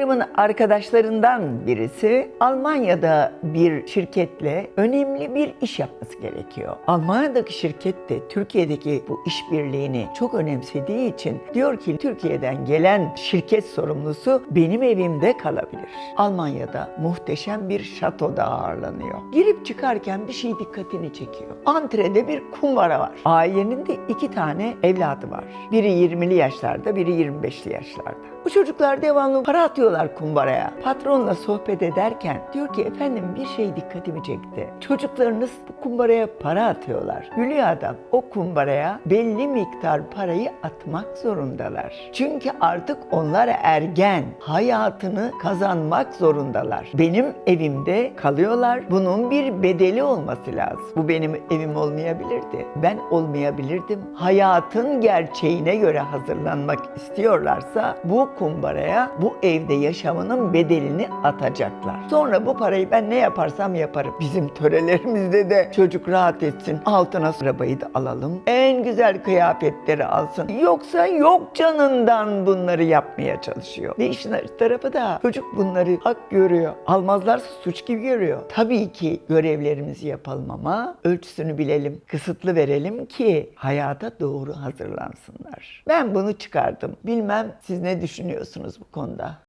Çocuklarımın arkadaşlarından birisi Almanya'da bir şirketle önemli bir iş yapması gerekiyor. Almanya'daki şirket de Türkiye'deki bu işbirliğini çok önemsediği için diyor ki Türkiye'den gelen şirket sorumlusu benim evimde kalabilir. Almanya'da muhteşem bir şatoda ağırlanıyor. Girip çıkarken bir şey dikkatini çekiyor. Antrede bir kumbara var. Ailenin de iki tane evladı var. Biri 20'li yaşlarda, biri 25'li yaşlarda. Bu çocuklar devamlı para atıyorlar kumbaraya. Patronla sohbet ederken diyor ki efendim bir şey dikkatimi çekti. Çocuklarınız bu kumbaraya para atıyorlar. Gülüyor adam. O kumbaraya belli miktar parayı atmak zorundalar. Çünkü artık onlar ergen. Hayatını kazanmak zorundalar. Benim evimde kalıyorlar. Bunun bir bedeli olması lazım. Bu benim evim olmayabilirdi. Ben olmayabilirdim. Hayatın gerçeğine göre hazırlanmak istiyorlarsa bu kumbaraya bu evde yaşamının bedelini atacaklar. Sonra bu parayı ben ne yaparsam yaparım. Bizim törelerimizde de çocuk rahat etsin. Altına arabayı da alalım. En güzel kıyafetleri alsın. Yoksa yok canından bunları yapmaya çalışıyor. Ve işin tarafı da çocuk bunları hak görüyor. Almazlarsa suç gibi görüyor. Tabii ki görevlerimizi yapalım ama ölçüsünü bilelim. Kısıtlı verelim ki hayata doğru hazırlansınlar. Ben bunu çıkardım. Bilmem siz ne düşünüyorsunuz bu konuda?